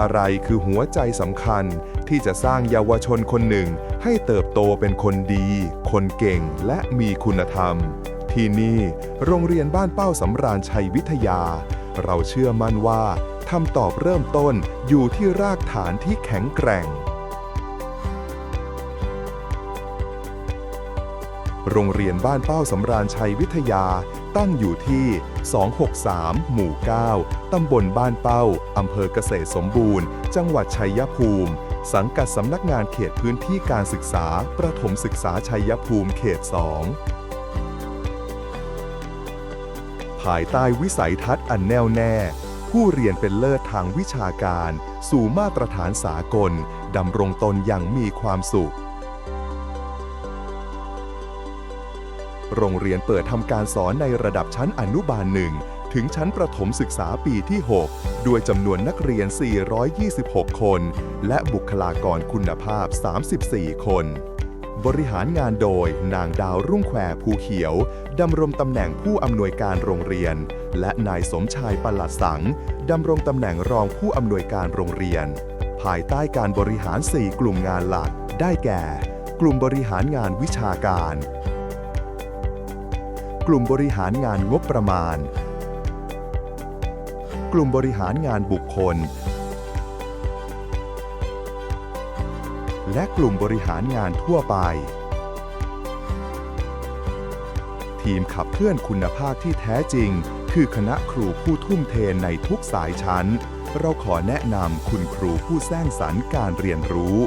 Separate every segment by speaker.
Speaker 1: อะไรคือหัวใจสำคัญที่จะสร้างเยาวชนคนหนึ่ง ให้เติบโตเป็นคนดี คนเก่งและมีคุณธรรม ที่นี่โรงเรียนบ้านเป้าสำราญชัยวิทยา เราเชื่อมั่นว่าคำตอบเริ่มต้นอยู่ที่รากฐานที่แข็งแกร่ง โรงเรียนบ้านเป้าสำราญชัยวิทยาตั้งอยู่ที่ 263 หมู่ 9 ตำบลบ้านเป้า อำเภอเกษตรสมบูรณ์ จังหวัดชัยภูมิ สังกัดสำนักงานเขตพื้นที่การศึกษา ประถมศึกษาชัยภูมิเขต 2 ภายใต้วิสัยทัศน์อันแน่วแน่ ผู้เรียนเป็นเลิศทางวิชาการ สู่มาตรฐานสากลดำรงตนอย่างมีความสุข โรงเรียนเปิดทำการสอนในระดับชั้นอนุบาลหนึ่งถึงชั้นประถมศึกษาปีที่ 6 ด้วยจำนวนนักเรียน 426 คน และบุคลากรคุณภาพ 34 คน บริหารงานโดยนางดาวรุ่งแควภูเขียว ดำรงตำแหน่งผู้อำนวยการโรงเรียน และนายสมชายปลัดสัง ดำรงตำแหน่งรองผู้อำนวยการโรงเรียน ภายใต้การบริหาร 4 กลุ่มงานหลัก ได้แก่ กลุ่มบริหารงานวิชาการ กลุ่มบริหารงานงบประมาณ กลุ่มบริหารงานบุคคล และกลุ่มบริหารงานทั่วไป ทีมขับเคลื่อนคุณภาพที่แท้จริง คือคณะครูผู้ทุ่มเทในทุกสายชั้น เราขอแนะนำคุณครูผู้สร้างสรรค์การเรียนรู้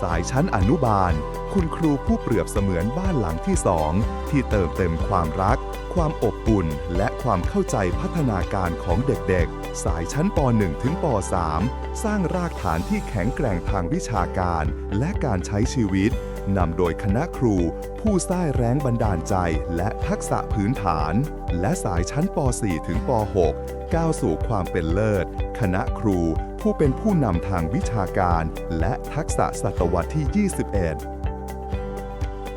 Speaker 1: สายชั้นอนุบาล คุณครูผู้เปรียบเสมือนบ้านหลังที่สองที่เติมเต็มความรัก ความอบอุ่น และความเข้าใจพัฒนาการของเด็กๆ สายชั้นป .1 ถึงป .3 สร้างรากฐานที่แข็งแกร่งทางวิชาการ และการใช้ชีวิตนำโดยคณะครู ผู้สร้างแรงบันดาลใจ และทักษะพื้นฐาน และสายชั้นป .4 ถึงป .6 ก้าวสู่ความเป็นเลิศ คณะครูผู้เป็นผู้นำทางวิชาการ และทักษะศตวรรษที่ 21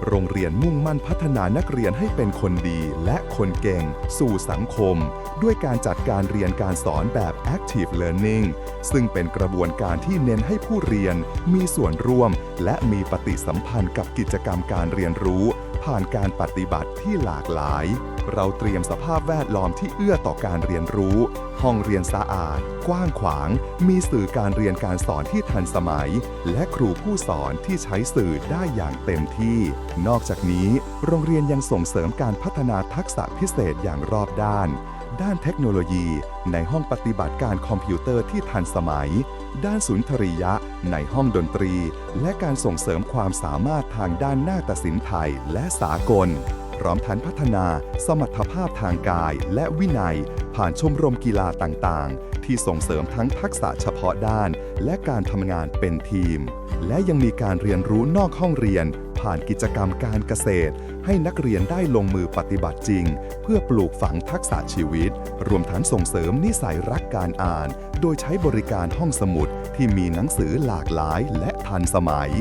Speaker 1: โรงเรียนมุ่งมั่นพัฒนานักเรียนให้เป็นคนดีและคนเก่ง สู่สังคม ด้วยการจัดการเรียนการสอนแบบ Active Learning ซึ่งเป็นกระบวนการที่เน้นให้ผู้เรียนมีส่วนร่วม และมีปฏิสัมพันธ์กับกิจกรรมการเรียนรู้ ผ่านการปฏิบัติที่หลากหลาย เราเตรียมสภาพแวดล้อมที่เอื้อต่อการเรียนรู้ ห้องเรียนสะอาด กว้างขวาง มีสื่อการเรียนการสอนที่ทันสมัย และครูผู้สอนที่ใช้สื่อได้อย่างเต็มที่ นอกจากนี้ โรงเรียนยังส่งเสริมการพัฒนาทักษะพิเศษอย่างรอบด้าน ด้านเทคโนโลยี ในห้องปฏิบัติการคอมพิวเตอร์ที่ทันสมัย ด้านสุนทรียะ ในห้องดนตรี และการส่งเสริมความสามารถทางด้านนาฏศิลป์ไทยและสากล พร้อมทั้งพัฒนาสมรรถภาพทางกายและวินัย ผ่านชมรมกีฬาต่างๆ ที่ส่งเสริมทั้งทักษะเฉพาะด้าน และการทำงานเป็นทีม และยังมีการเรียนรู้นอกห้องเรียน ผ่านกิจกรรมการเกษตร ให้นักเรียนได้ลงมือปฏิบัติจริง เพื่อปลูกฝังทักษะชีวิต รวมทั้งส่งเสริมนิสัยรักการอ่าน โดยใช้บริการห้องสมุดที่มีหนังสือหลากหลายและทันสมัย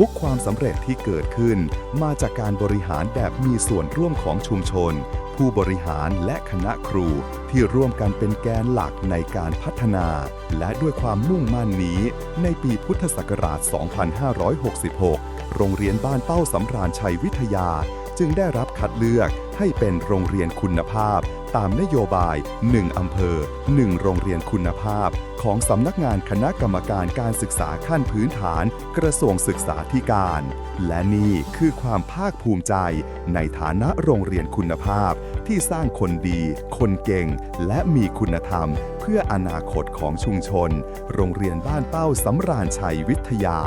Speaker 1: ทุกความสำเร็จที่เกิดขึ้น มาจากการบริหารแบบมีส่วนร่วมของชุมชน ผู้บริหารและคณะครู ที่ร่วมกันเป็นแกนหลักในการพัฒนา และด้วยความมุ่งมั่นนี้ ในปีพุทธศักราช 2566 โรงเรียนบ้านเป้าสำราญชัยวิทยา จึงได้รับคัดเลือกให้เป็นโรงเรียนคุณภาพ ตามนโยบาย 1 อำเภอ 1 โรงเรียนคุณภาพ ของสำนักงานคณะกรรมการการศึกษาขั้นพื้นฐาน กระทรวงศึกษาธิการ และนี่คือความภาคภูมิใจ ในฐานะโรงเรียนคุณภาพ ที่สร้างคนดี คนเก่ง และมีคุณธรรม เพื่ออนาคตของชุมชน โรงเรียนบ้านเป้าสำราญชัยวิทยา